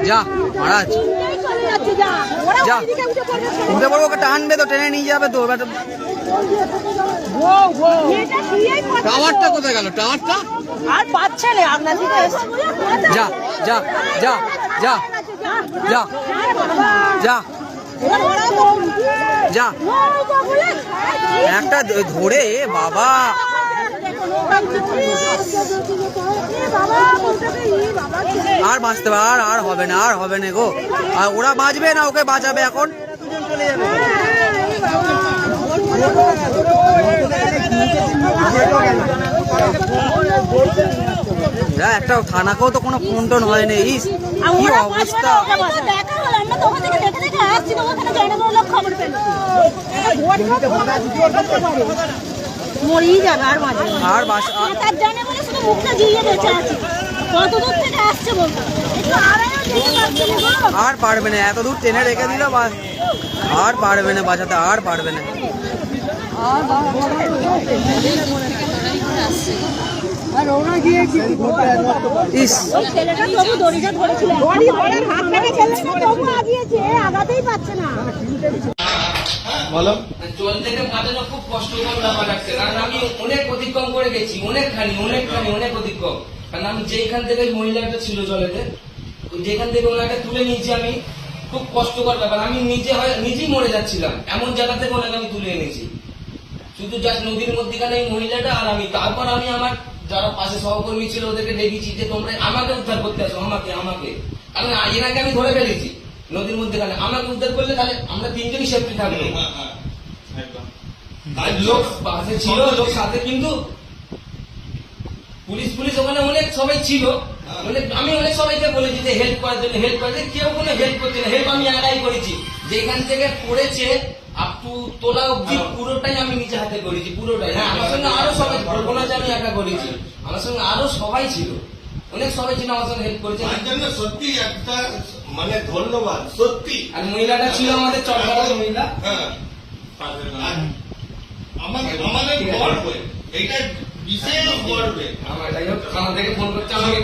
যা মহারাজ। যা। উঠে পড়ব ওকে টানবে তো টেনে নিয়ে যাবে তো টাওয়ারটা কোথায় গেল? টাওয়ারটা? আর পাচ্ছে না আপনার দিকে যা যা যা যা যা যা। যা। একটা ধরে বাবা। আর বাঁচতে পার আর আর হবে না আর হবে না গো। আর ওরা বাঁচবে না ওকে বাঁচাবে এখন। একটা থানাকেও তো কোনো ফোন টোন হয়নি। ইস কি অবস্থা। মরেই যাবে আর মাঝে আর বাস আর- তার জানে বলে শুধু মুখটা জিয়ে বেঁচে আছে। কত দূর থেকে আসছে বলতো। আর পারবে না এত দূর টেনে রেখে দিল বা আর পারবে না বাঁচাতে আর পারবে না। আগাতেই পারছে না। বলো। জল থেকে বাঁচানো খুব কষ্টকর ব্যাপার আছে কারণ আমি অনেক অতিক্রম করে গেছি, অনেকখানি অনেকখানি, অনেক অতিক্রম। কারণ আমি যেখান থেকে মহিলাটা ছিল জলেতে যেখান থেকে ওনাকে তুলে নিয়েছি আমি, খুব কষ্টকর ব্যাপার। আমি নিজে হয়, নিজেই মরে যাচ্ছিলাম। এমন জায়গা থেকে ওনাকে আমি তুলে এনেছি। শুধু জাস্ট নদীর মধ্যেখানে এই মহিলাটা আর আমি। তারপর আমি আমার যারা পাশে সহকর্মী ছিল ওদেরকে দেখেছি যে তোমরা আমাকে উদ্ধার করতে আসো, আমাকে আমাকে। কারণ এনাকে আমি ধরে ফেলেছি। নদীর মধ্যেখানে আমাকে উদ্ধার করলে তাহলে আমরা তিনজনই সেফটি থাকব। আর লোক পাশে ছিল লোক সাথে কিন্তু পুলিশ পুলিশ ওখানে অনেক সবাই ছিল। অনেক আমি অনেক সবাইকে বলেছি যে হেল্প করার জন্য হেল্প করার জন্য। কেউ কোনো হেল্প করছে না। হেল্প আমি একাই করেছি। যেখান থেকে পড়েছে আপ টু তোলা অব্দি পুরোটাই আমি নিজে হাতে করেছি পুরোটাই। হ্যাঁ আমার সঙ্গে আরও সবাই যে আমি একা করেছি। আমার সঙ্গে আরও সবাই ছিল। অনেক সবাই ছিল আমার সঙ্গে হেল্প করেছে। তার জন্য সত্যি একটা মানে ধন্যবাদ সত্যি। আর মহিলাটা ছিল আমাদের চটপাড়ার মহিলা। হ্যাঁ। আমাদের আমাদের গর্ব এটা বিশেষ গর্বে। আমার যাই হোক থেকে ফোন করছে আমাকে